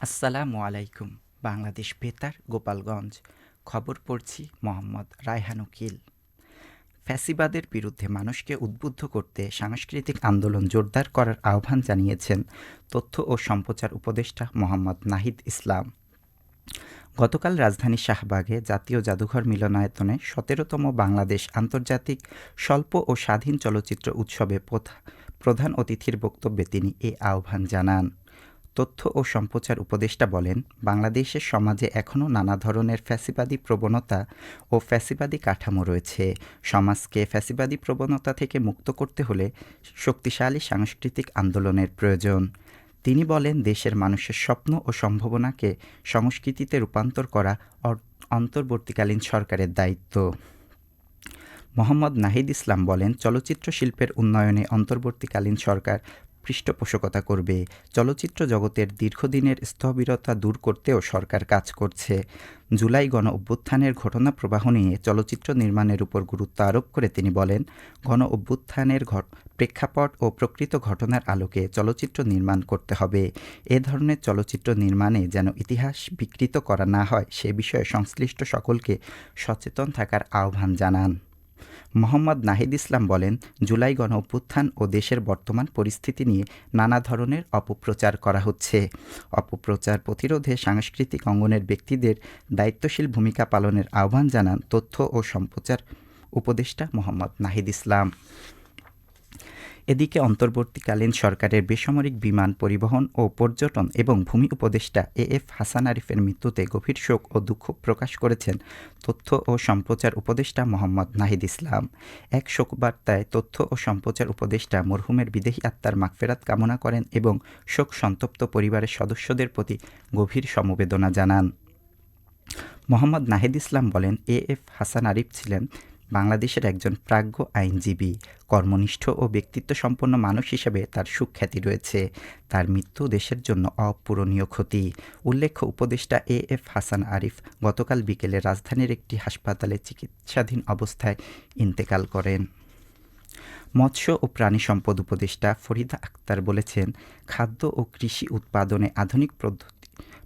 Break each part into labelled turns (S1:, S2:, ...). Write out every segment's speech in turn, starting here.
S1: আসসালামু আলাইকুম, বাংলাদেশ বেতার, গোপালগঞ্জ। খবর পড়ছি মোহাম্মদ রায়হান উকিল। ফ্যাসিবাদের বিরুদ্ধে মানুষকে উদ্বুদ্ধ করতে সাংস্কৃতিক আন্দোলন জোরদার করার আহ্বান জানিয়েছেন তথ্য ও সম্প্রচার উপদেষ্টা মোহাম্মদ নাহিদ ইসলাম। গতকাল রাজধানী শাহবাগে জাতীয় জাদুঘর মিলনায়তনে সতেরোতম বাংলাদেশ আন্তর্জাতিক স্বল্প ও স্বাধীন চলচ্চিত্র উৎসবে প্রধা- প্রধান অতিথির বক্তব্যে তিনি এ আহ্বান জানান। তথ্য ও সম্প্রচার উপদেষ্টা বলেন, বাংলাদেশের সমাজে এখনও নানা ধরনের ফ্যাসিবাদী প্রবণতা ও ফ্যাসিবাদী কাঠামো রয়েছে। সমাজকে ফ্যাসিবাদী প্রবণতা থেকে মুক্ত করতে হলে শক্তিশালী সাংস্কৃতিক আন্দোলনের প্রয়োজন। তিনি বলেন, দেশের মানুষের স্বপ্ন ও সম্ভাবনাকে সংস্কৃতিতে রূপান্তর করা অন্তর্বর্তীকালীন সরকারের দায়িত্ব। মোহাম্মদ নাহিদ ইসলাম বলেন, চলচ্চিত্র শিল্পের উন্নয়নে অন্তর্বর্তীকালীন সরকার পৃষ্ঠপোষকতা করবে। চলচ্চিত্র জগতের দীর্ঘদিনের স্থবিরতা দূর করতেও সরকার কাজ করছে। জুলাই গণ অভ্যুত্থানের ঘটনা প্রবাহ নিয়ে চলচ্চিত্র নির্মাণের উপর গুরুত্ব আরোপ করে তিনি বলেন, গণ অভ্যুত্থানের প্রেক্ষাপট ও প্রকৃত ঘটনার আলোকে চলচ্চিত্র নির্মাণ করতে হবে। এ ধরনের চলচ্চিত্র নির্মাণে যেন ইতিহাস বিকৃত করা না হয়, সে বিষয়ে সংশ্লিষ্ট সকলকে সচেতন থাকার আহ্বান জানান। মোহাম্মদ নাহিদ ইসলাম বলেন, জুলাই গণ অভ্যুত্থান ও দেশের বর্তমান পরিস্থিতি নিয়ে নানা ধরনের অপপ্রচার করা হচ্ছে। অপপ্রচার প্রতিরোধে সাংস্কৃতিক অঙ্গনের ব্যক্তিদের দায়িত্বশীল ভূমিকা পালনের আহ্বান জানান তথ্য ও সম্প্রচার উপদেষ্টা মোহাম্মদ নাহিদ ইসলাম। এদিকে অন্তর্বর্তীকালীন সরকারের বেসামরিক বিমান পরিবহন ও পর্যটন এবং ভূমি উপদেষ্টা এ এফ হাসান আরিফের মৃত্যুতে গভীর শোক ও দুঃখ প্রকাশ করেছেন তথ্য ও সম্প্রচার উপদেষ্টা মোহাম্মদ নাহিদ ইসলাম। এক শোকবার্তায় তথ্য ও সম্প্রচার উপদেষ্টা মরহুমের বিদেহী আত্মার মাগফেরাত কামনা করেন এবং শোক সন্তপ্ত পরিবারের সদস্যদের প্রতি গভীর সমবেদনা জানান। মোহাম্মদ নাহিদ ইসলাম বলেন এ এফ হাসান আরিফ ছিলেন বাংলাদেশের একজন প্রাজ্ঞ আইনজীবী, কর্মনিষ্ঠ ও ব্যক্তিত্ব সম্পন্ন মানুষ হিসেবে তার সুখ্যাতি রয়েছে। তার মৃত্যু দেশের জন্য অপূরণীয় ক্ষতি। উল্লেখ্য, উপদেষ্টা এ এফ হাসান আরিফ গতকাল বিকেলে রাজধানীর একটি হাসপাতালে চিকিৎসাধীন অবস্থায় ইন্তেকাল করেন। মৎস্য ও প্রাণী সম্পদ উপদেষ্টা ফরিদা আক্তার বলেছেন, খাদ্য ও কৃষি উৎপাদনে আধুনিক পদ্ধতি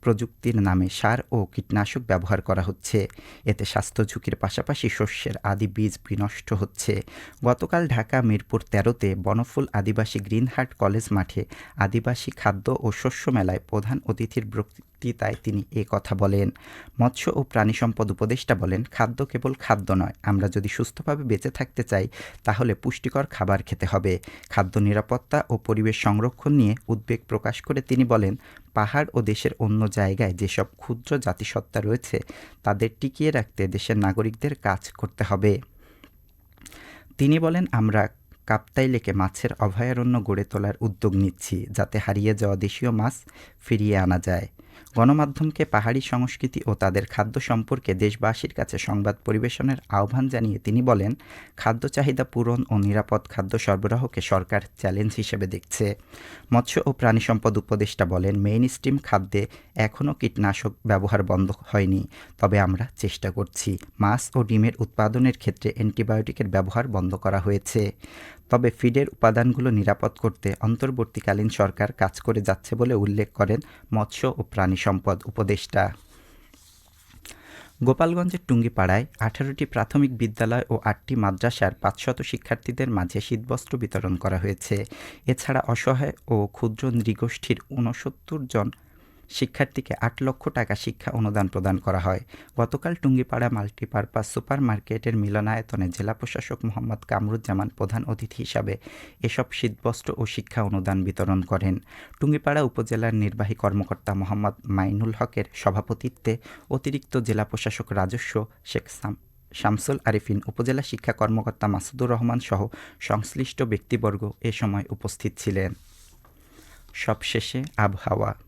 S1: প্রযুক্তির নামে সার ও কীটনাশক ব্যবহার করা হচ্ছে। এতে স্বাস্থ্য ঝুঁকির পাশাপাশি শস্যের আদি বীজ বিনষ্ট হচ্ছে। গতকাল ঢাকা, মিরপুর তেরোতে বনফুল আদিবাসী গ্রিনহার্ট কলেজ মাঠে আদিবাসী খাদ্য ও শস্য মেলায় প্রধান অতিথির বক্তৃতায় তিনি এ কথা বলেন। মৎস্য ও প্রাণী সম্পদ উপদেষ্টা বলেন, খাদ্য কেবল খাদ্য নয়, আমরা যদি সুস্থভাবে বেঁচে থাকতে চাই, তাহলে পুষ্টিকর খাবার খেতে হবে। খাদ্য নিরাপত্তা ও পরিবেশ সংরক্ষণ নিয়ে উদ্বেগ প্রকাশ করে তিনি বলেন, পাহাড় ও দেশের অন্য জায়গায় যেসব ক্ষুদ্র জাতিসত্তা রয়েছে, তাদের টিকিয়ে রাখতে দেশের নাগরিকদের কাজ করতে হবে। তিনি বলেন, আমরা কাপ্তাই লেকে মাছের অভয়ারণ্য গড়ে তোলার উদ্যোগ নিচ্ছি, যাতে হারিয়ে যাওয়া দেশীয় মাছ ফিরিয়ে আনা যায়। গণমাধ্যমকে পাহাড়ি সংস্কৃতি ও তাদের খাদ্য সম্পর্কে দেশবাসীর কাছে সংবাদ পরিবেশনের আহ্বান জানিয়ে তিনি বলেন, খাদ্য চাহিদা পূরণ ও নিরাপদ খাদ্য সরবরাহকে সরকার চ্যালেঞ্জ হিসেবে দেখছে। মৎস্য ও প্রাণী সম্পদ উপদেষ্টা বলেন মেইন স্ট্রিম খাদ্যে এখনও কীটনাশক ব্যবহার বন্ধ হয়নি। তবে আমরা চেষ্টা করছি, মাছ ও ডিমের উৎপাদনের ক্ষেত্রে অ্যান্টিবায়োটিকের ব্যবহার বন্ধ করা হয়েছে। তবে ফিডের উপাদানগুলো নিরাপদ করতে অন্তর্বর্তীকালীন সরকার কাজ করে যাচ্ছে বলে উল্লেখ করেন মৎস্য ও প্রাণী সম্পদ উপদেষ্টা। গোপালগঞ্জের টুঙ্গিপাড়ায় আঠারোটি প্রাথমিক বিদ্যালয় ও আটটি মাদ্রাসার পাঁচশত শিক্ষার্থীদের মাঝে শীতবস্ত্র বিতরণ করা হয়েছে। এছাড়া অসহায় ও ক্ষুদ্র নৃগোষ্ঠীর ঊনসত্তর জন শিক্ষার্থীকে আট লক্ষ টাকা শিক্ষা অনুদান প্রদান করা হয়। গতকাল টুঙ্গিপাড়া মাল্টিপারপাস সুপার মার্কেটের মিলনায়তনে জেলা প্রশাসক মোহাম্মদ কামরুজ্জামান প্রধান অতিথি হিসাবে এসব শীতবস্ত্র ও শিক্ষা অনুদান বিতরণ করেন। টুঙ্গিপাড়া উপজেলার নির্বাহী কর্মকর্তা মোহাম্মদ মাইনুল হকের সভাপতিত্বে অতিরিক্ত জেলা প্রশাসক রাজস্ব শেখ সাম, শামসুল আরিফিন, উপজেলা শিক্ষা কর্মকর্তা মাসুদুর রহমান সহ সংশ্লিষ্ট ব্যক্তিবর্গ এ সময় উপস্থিত ছিলেন। সবশেষে আবহাওয়া।